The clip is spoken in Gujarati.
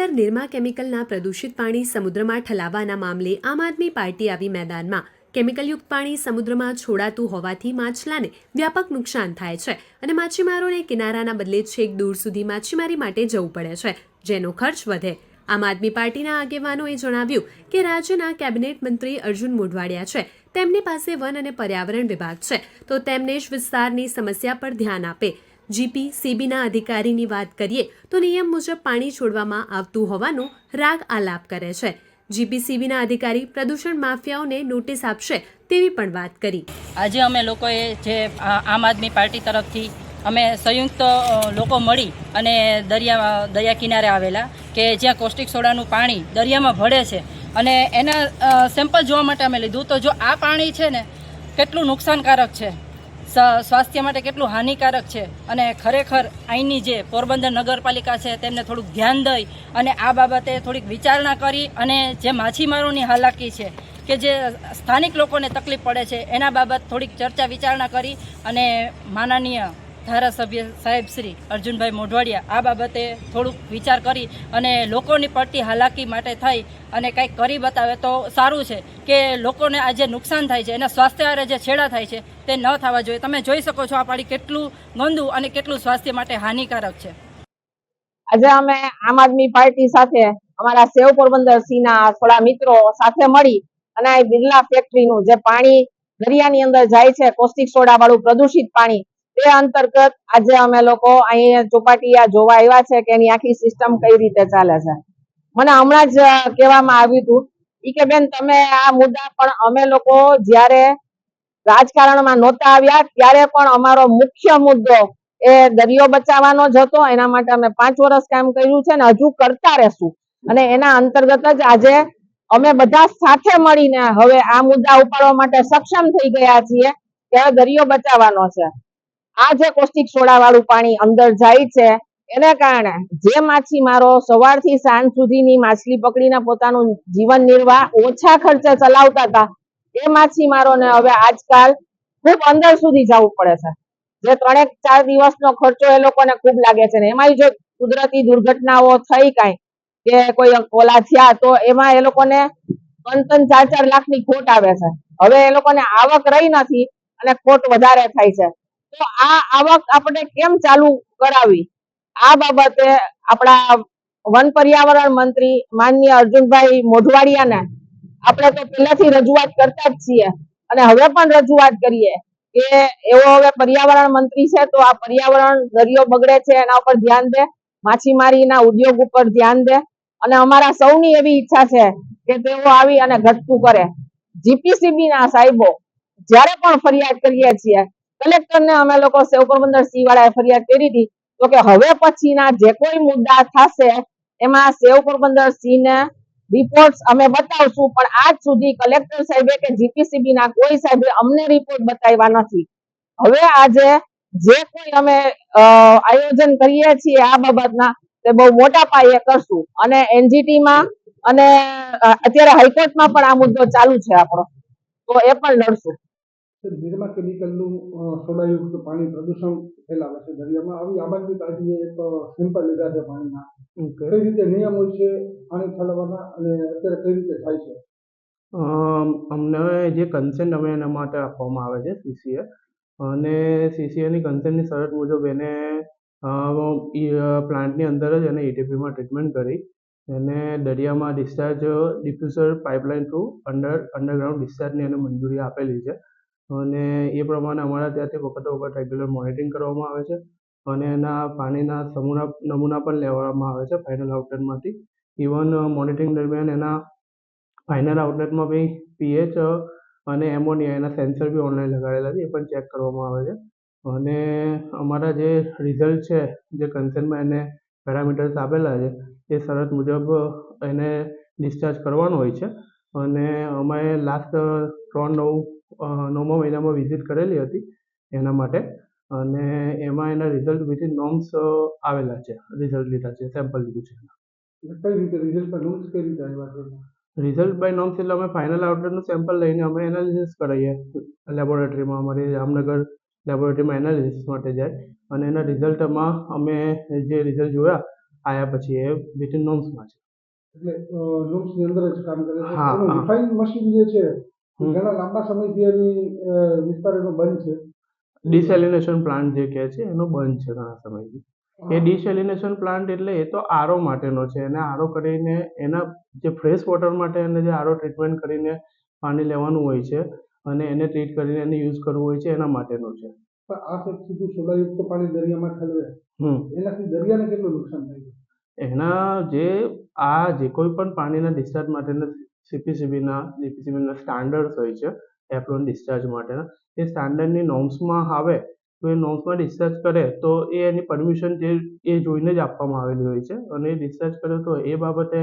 પોરબંદર નિરમા કેમિકલના પ્રદૂષિત પાણી સમુદ્રમાં ઠલાવવાના મામલે આમ આદમી પાર્ટી આવી મેદાનમાં. કેમિકલયુક્ત પાણી સમુદ્રમાં છોડાતું હોવાથી માછલાને વ્યાપક નુકસાન થાય છે અને માછીમારોને કિનારાના બદલે છેક દૂર સુધી માછીમારી માટે જવું પડે છે, જેનો ખર્ચ વધે. આમ આદમી પાર્ટીના આગેવાનોએ જણાવ્યું કે રાજ્યના કેબિનેટ મંત્રી અર્જુન મોઢવાડિયા છે. તેમની પાસે વન અને પર્યાવરણ વિભાગ છે. તો તેમને જ વિસ્તારની સમસ્યા પર ધ્યાન આપે. જીપી, સીબીના અધિકારીની વાત કરીએ તો નિયમ મુજબ પાણી છોડવામાં આવતું હોવાનું રાગ આલાપ કરે છે. જીપીસીબીના અધિકારી પ્રદૂષણ માફિયાઓને નોટિસ આપશે તેવી પણ વાત કરી. આજે અમે લોકોએ જે આમ આદમી પાર્ટી તરફથી અમે સંયુક્ત લોકો મળી અને દરિયા દરિયા કિનારે આવેલા કે જ્યાં કોસ્ટિક સોડાનું પાણી દરિયામાં ભળે છે અને એના સેમ્પલ જોવા માટે અમે લીધું. તો જો આ પાણી છે ને, કેટલું નુકસાનકારક છે? સ્વાસ્થ્ય માટે કેટલું હાનિકારક છે અને ખરેખર અહીંની જે પોરબંદર નગરપાલિકા છે તેમને થોડુંક ધ્યાન દઈ અને આ બાબતે થોડીક વિચારણા કરી અને જે માછીમારોની હાલાકી છે કે જે સ્થાનિક લોકોને તકલીફ પડે છે, એના બાબત થોડીક ચર્ચા વિચારણા કરી અને માનનીય ધારાસભ્ય સાહેબ શ્રી અર્જુનભાઈ મોઢવાડિયા, આ બાબતે થોડુંક વિચાર કરી અને લોકોની પડતી હાલાકી માટે થઈ અને કંઈક કરી બતાવે તો સારું છે કે લોકોને આ જે નુકસાન થાય છે, એના સ્વાસ્થ્ય જે છેડા થાય છે, તે ન થવા જોઈએ. તમે જોઈ શકો છો આ પાડી કેટલું ગંદુ અને કેટલું સ્વાસ્થ્ય માટે હાનિકારક છે. આજે અમે આમ આદમી પાર્ટી સાથે, અમારા સેવ પોરબંદર સિંહના થોડા મિત્રો સાથે મળી અને આ બિરલા ફેક્ટરીનું જે પાણી દરિયાની અંદર જાય છે, કોસ્ટિક સોડા વાળું પ્રદૂષિત પાણી તે અંતર્ગત આજે અમે લોકો અહીંયા ચોપાટીયા જોવા આવ્યા છે કે એની આખી સિસ્ટમ કઈ રીતે ચાલે છે. મને હમણાં જ કહેવામાં આવ્યું હતું. ઈ કે બેન, તમે આ મુદ્દા પણ અમે લોકો જ્યારે રાજકારણમાં નહોતા આવ્યા, ત્યારે પણ અમારો મુખ્ય મુદ્દો એ દરિયો બચાવવાનો જ હતો. એના માટે અમે પાંચ વર્ષ કામ કર્યું છે ને હજુ કરતા રહેશું. અને એના અંતર્ગત જ આજે અમે બધા સાથે મળીને હવે આ મુદ્દા ઉપાડવા માટે સક્ષમ થઈ ગયા છીએ કે દરિયો બચાવવાનો છે. આ જે કોસ્ટિક સોડા વાળું પાણી અંદર જાય છે, એના કારણે જે માછીમારો સવારથી સાંજ સુધીની માછલી પકડીને પોતાનું જીવન નિર્વાહ ઓછા ખર્ચે ચલાવતા હતા, એ માછીમારોને હવે આજકાલ ખૂબ અંદર સુધી જવું પડે છે. જે ત્રણેક ચાર દિવસનો ખર્ચો એ લોકોને ખૂબ લાગે છે ને એમાંય જો કુદરતી દુર્ઘટનાઓ થઈ કાંઈ, કે કોઈ ઓલા થયા, તો એમાં એ લોકોને ત્રણ ત્રણ ચાર ચાર લાખની ખોટ આવે છે. હવે એ લોકોને આવક રહી નથી અને ખોટ વધારે થાય છે. તો આ આવક આપણે કેમ ચાલુ કરાવી? આ બાબતે આપણા વન પર્યાવરણ મંત્રી માનનીય અર્જુનભાઈ મોઢવાડિયાને આપણે તો પહેલાથી રજૂઆત કરતા જ છીએ. અને હવે પણ રજૂઆત કરીએ કે એવો હવે પર્યાવરણ મંત્રી છે તો આ પર્યાવરણ દરિયો બગડે છે એના ઉપર ધ્યાન દે, માછીમારીના ઉદ્યોગ ઉપર ધ્યાન દે. અને અમારા સૌની એવી ઈચ્છા છે કે તેઓ આવી અને ઘટતું કરે. જીપીસીબી ના સાહેબો જ્યારે પણ ફરિયાદ કરીએ છીએ કલેક્ટરને અમે લોકો સેવ પોરબંદર સિંહ વાળાએ ફરિયાદ કરી હતી. તો કે હવે પછીના જે કોઈ મુદ્દા થશે, એમાં સેવ પોરબંદર સિંહને રિપોર્ટ અમે બતાવશું, પણ આજ સુધી કલેક્ટર સાહેબે કે જીપીસીબી ના કોઈ સાહેબે અમને રિપોર્ટ બતાવ્યા નથી. હવે આજે જે કોઈ અમે આયોજન કરીએ છીએ આ બાબતના, તે બહુ મોટા પાયે કરશું. અને એનજીટી માં અને અત્યારે હાઈકોર્ટમાં પણ આ મુદ્દો ચાલુ છે આપણો. તો એ પણ લડશું. નિરમા કેમિકલનું સોડાયુક્ત પાણી પ્રદૂષણ ફેલાવે છે દરિયામાં. આવી આમ આદમી પાર્ટીએ એક સિમ્પલ લીધા છે પાણીના. કઈ રીતે નિયમ હોય છે પાણી ઠલવવાના અને અત્યારે કઈ રીતે થાય છે? અમને જે કન્સેન્ટ અમે એના માટે આપવામાં આવે છે સીસીએ અને સીસીએની કન્સેન્ટની શરત મુજબ એને પ્લાન્ટની અંદર જ એને ઈટીપીમાં ટ્રીટમેન્ટ કરી. એને દરિયામાં discharge diffuser pipeline through under underground ડિસ્ચાર્જની એને મંજૂરી આપેલી છે. અને એ પ્રમાણે અમારા ત્યાંથી વખતો વખત રેગ્યુલર મોનિટરિંગ કરવામાં આવે છે અને એના પાણીના સમૂના નમૂના પણ લેવામાં આવે છે ફાઇનલ આઉટલેટમાંથી ઇવન મોનિટરિંગ દરમિયાન એના ફાઇનલ આઉટલેટમાં બી પીએચ અને એમોનિયા એના સેન્સર બી ઓનલાઈન લગાડેલા છે, એ પણ ચેક કરવામાં આવે છે. અને અમારા જે રિઝલ્ટ છે, જે કન્સર્નમાં એને પેરામીટર્સ આપેલા છે, એ શરત મુજબ એને ડિસ્ચાર્જ કરવાનો હોય છે. અને અમે લાસ્ટ ત્રણ, નવ નવમા મહિનામાં વિઝિટ કરેલી હતી એના માટે. અને એમાં એના રિઝલ્ટ વિથિન નોર્મ્સ આવેલા છે. રિઝલ્ટ લીધા છે સેમ્પલ લીધું છે કઈ રીતે? રિઝલ્ટ પર નોંધ કઈ રીતે આવ્યા રિઝલ્ટ બાય નોમ્સ એટલે અમે ફાઇનલ આઉટલેટનું સેમ્પલ લઈને અમે એનાલિસિસ કરાવીએ લેબોરેટરીમાં અમારી જામનગર લેબોરેટરીમાં એનાલિસિસ માટે જાય. અને એના રિઝલ્ટમાં અમે જે રિઝલ્ટ જોયા આવ્યા પછી એ વિથિન નોર્મ્સમાં છે. એટલે લૂમ્સ અંદર જ કામ કરે છે. રિફાઇન મશીન જે છે. ઘણા લાંબા સમયથી એની વિસ્તાર એનો બંધ છે. ડિસેલિનેશન પ્લાન્ટ જે કહે છે એનો બંધ છે ઘણા સમયથી એ ડિસેલિનેશન પ્લાન્ટ એટલે એ તો આરો માટેનો છે. એને આરો કરીને એના જે ફ્રેશ વોટર માટે એને જે આરો ટ્રીટમેન્ટ કરીને પાણી લેવાનું હોય છે અને એને ટ્રીટ કરીને એને યુઝ કરવું હોય છે એના માટેનો છે. પણ આ સીધું સોડાયુક્ત પાણી દરિયામાં ઠલવે. એનાથી દરિયાને કેટલું નુકસાન થાય? છે એના જે આ જે કોઈ પણ પાણીના ડિસ્ચાર્જ માટેના સીપીસીબીના જીપીસીબીના સ્ટાન્ડર્ડ્સ હોય છે એપ્રોન ડિસ્ચાર્જ માટેના. એ સ્ટાન્ડર્ડની નોર્મ્સમાં આવે, તો એ નોર્મ્સમાં ડિસ્ચાર્જ કરે, તો એ એની પરમિશન જે, એ જોઈને જ આપવામાં આવેલી હોય છે. અને ડિસ્ચાર્જ કરે તો એ બાબતે